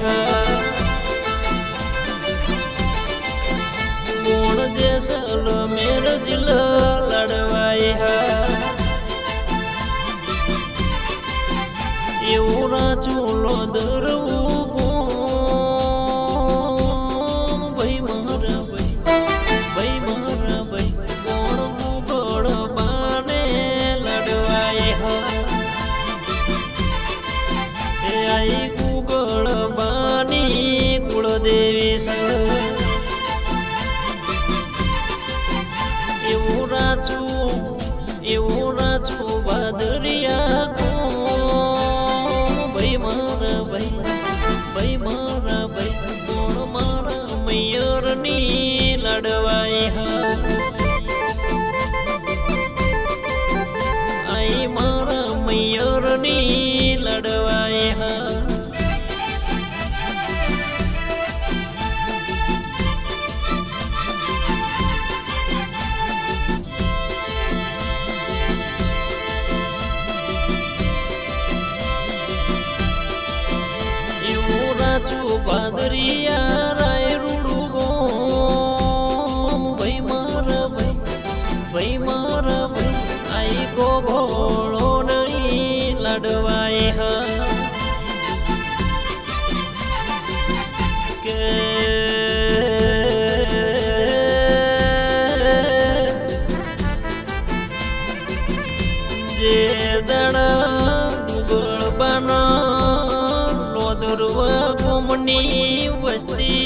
her پادریا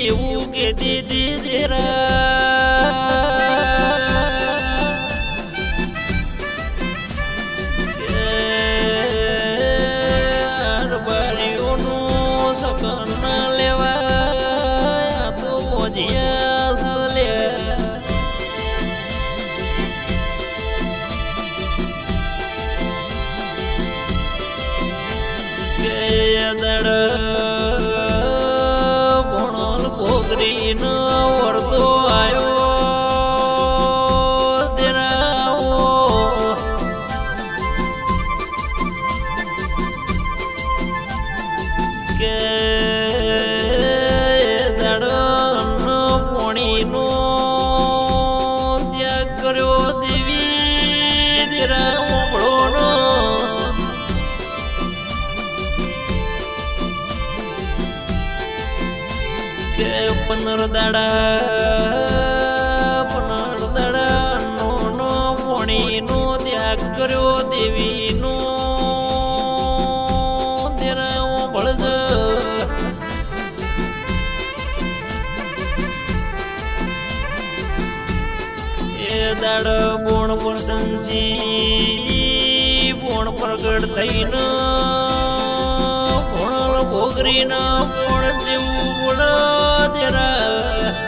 એવું કે દીદી દેરા દેવીનું દેરવું ભળજ એ દાડ બોણ પર સંજી બોણ પ્રગટ થઈને ભોગરીના બોણ જેવું બોણ દેરા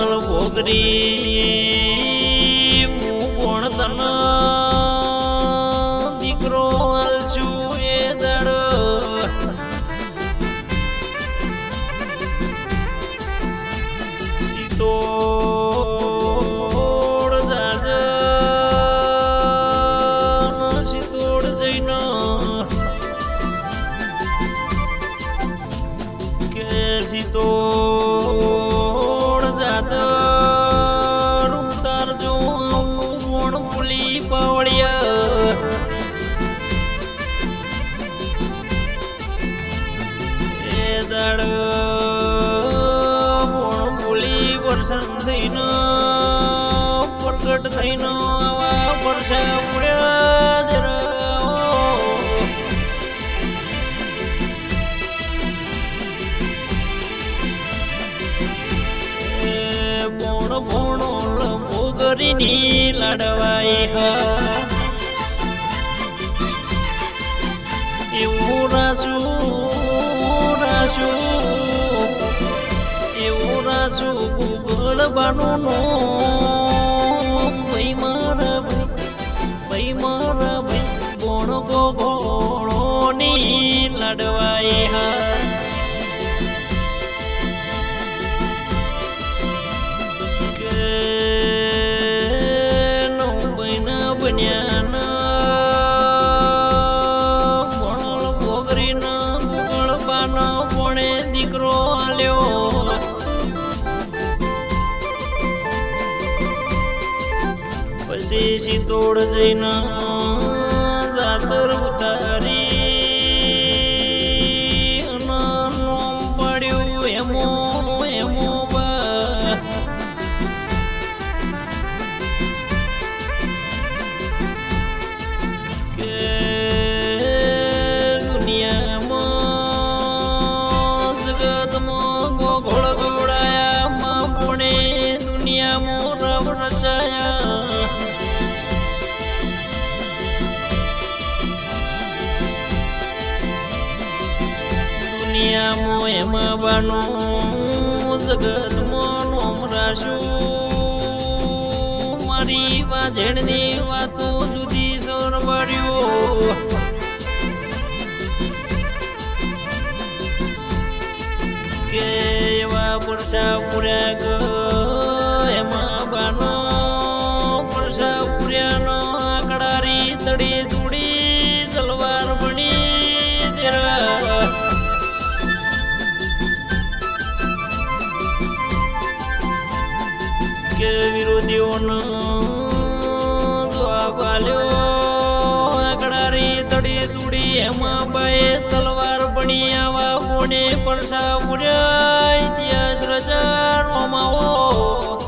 કમળ ભોગરી દાડો મોણ બોલી વરસાદ થઈનો, પ્રગટ થઈનો આવા વરસાદ ઉડ્યા ભોણો ભોણો ભોગરીની લડવાય હા. બનુ નું નરસિંહ શીતોળ જૈન જાતર ઉતાર કમાવાનો જગતમાં નોમ રાશું મારી વાજણની વાતો જુદી સોરવાડ્યો que lleva por esa એમાં બાએ તલવાર બની આવા કોને પરસા ઉડાય ત્યાં રજા રોમાઓ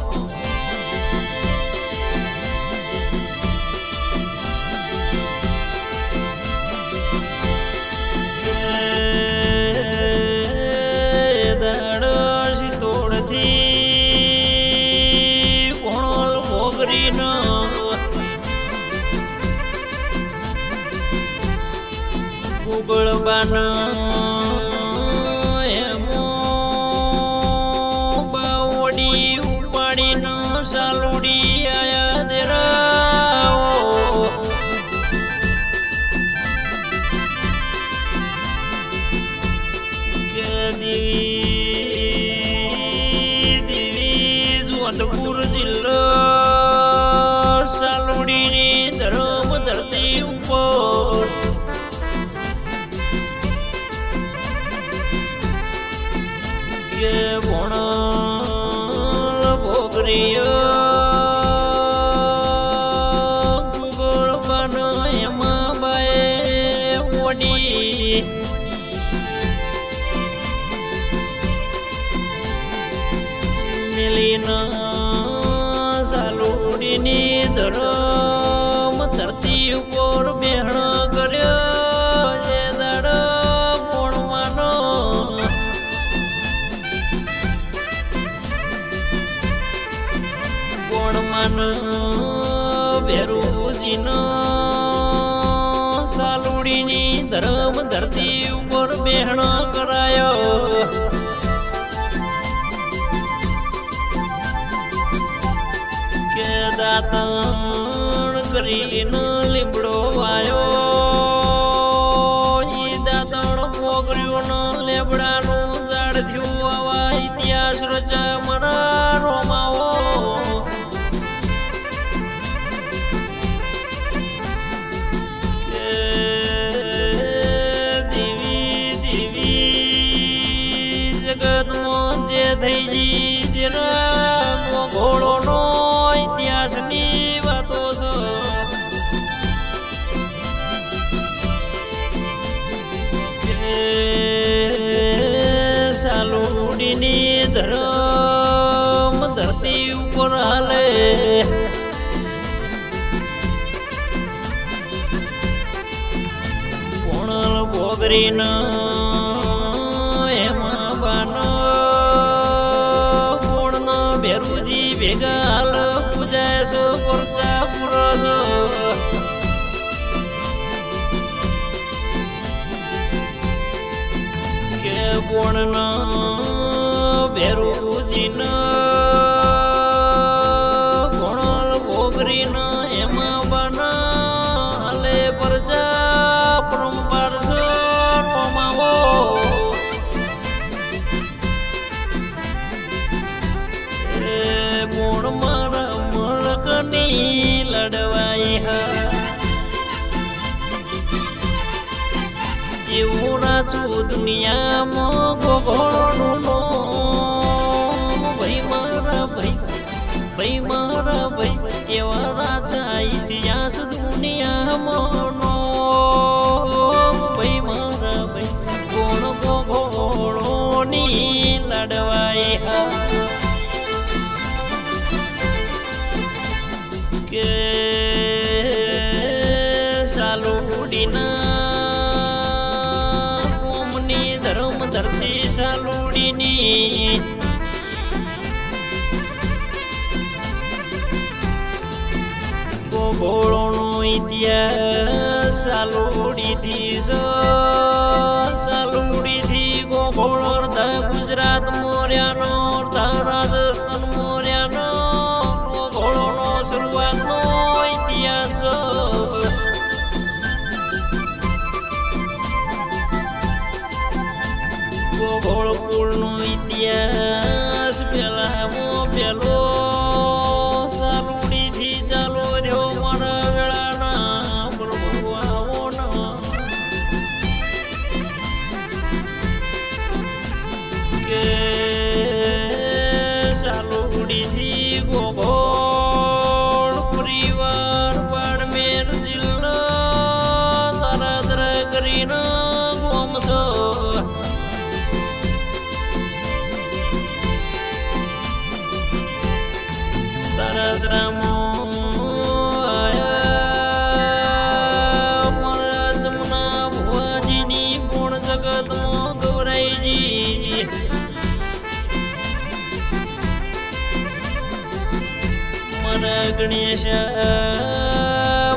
அந்த ஊரு સાલો સાલુડીની ધરમ ધરતી ઉપર હાલે. કોણ બોગરીના go સાલુડીથી મારા ગણેશ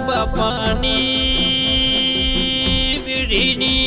બાપાની પીઢીની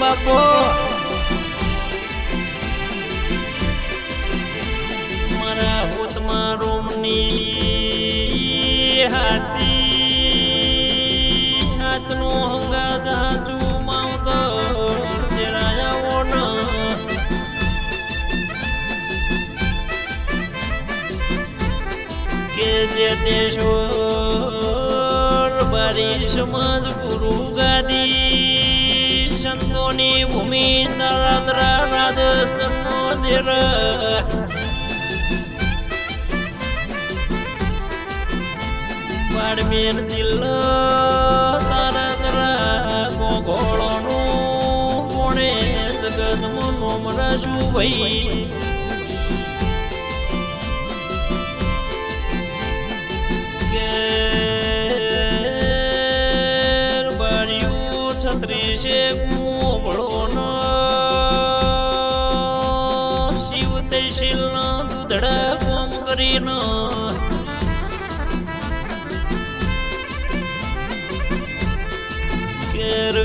બાપો. મારા હોતમાં રોમની હાચી. હાથનો હંગા જાચું માવતો જરાયાવો ન. કે જે દેશોર બારી સમાજ ભૂમિ નરાદ્રા રાજસ્થાનનો ધીર બાડમેર જિલ્લો તારાદરા ગોગોળોનું કોણે જગતમાં નોમ રાશું ભાઈ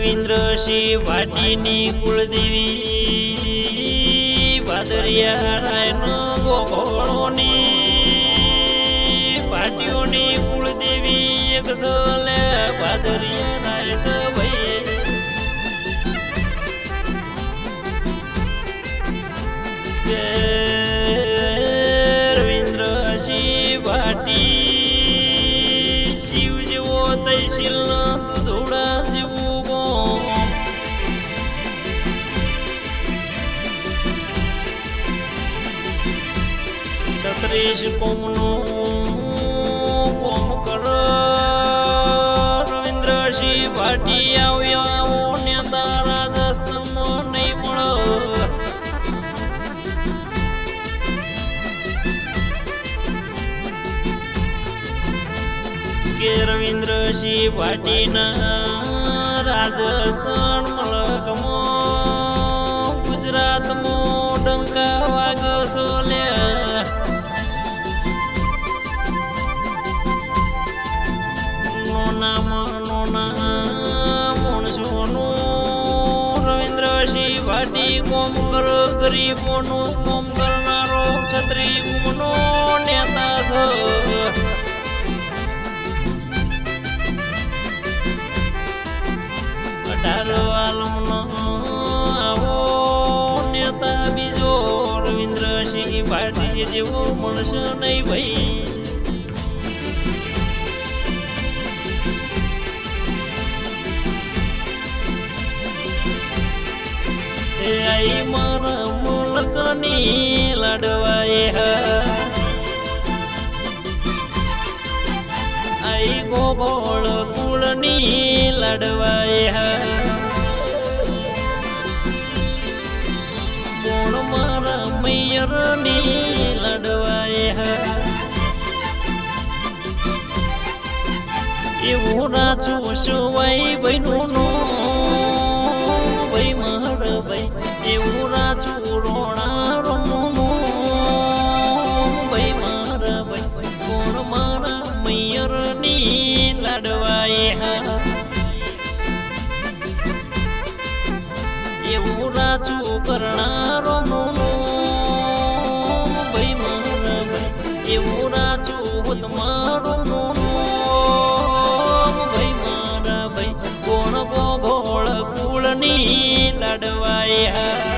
કે રવિન્દ્રસિંહ ભાટીની કુળદેવી ભાદરિયા રાયનો ગોગોળોની ભાટીઓની કુળદેવી એક સલે ભાદરિયા છત્રીસ કોમનું કોમ કર. રવિન્દ્રસિંહ ભાટી આવ્યા આવો નેતા રાજસ્થાનમાં નહીં મળો કે રવિન્દ્રસિંહ ભાટીના રાજસ્થાન ગરીબોનું કોમ કરનારો છત્રી ગુમનો નેતા છે. અઢાર આલમનો આવો નેતા બીજો રવિન્દ્રસિંહ ભાટી જેવો મળશે નહીં ભાઈ. મારા મુલકની લડવાય હા આઈ ગોગોળ કુળની લડવાય હ કોણ મારા મૈયરની લડવાય હા એવું રાચું સુવાઈ બન્યું લડવાય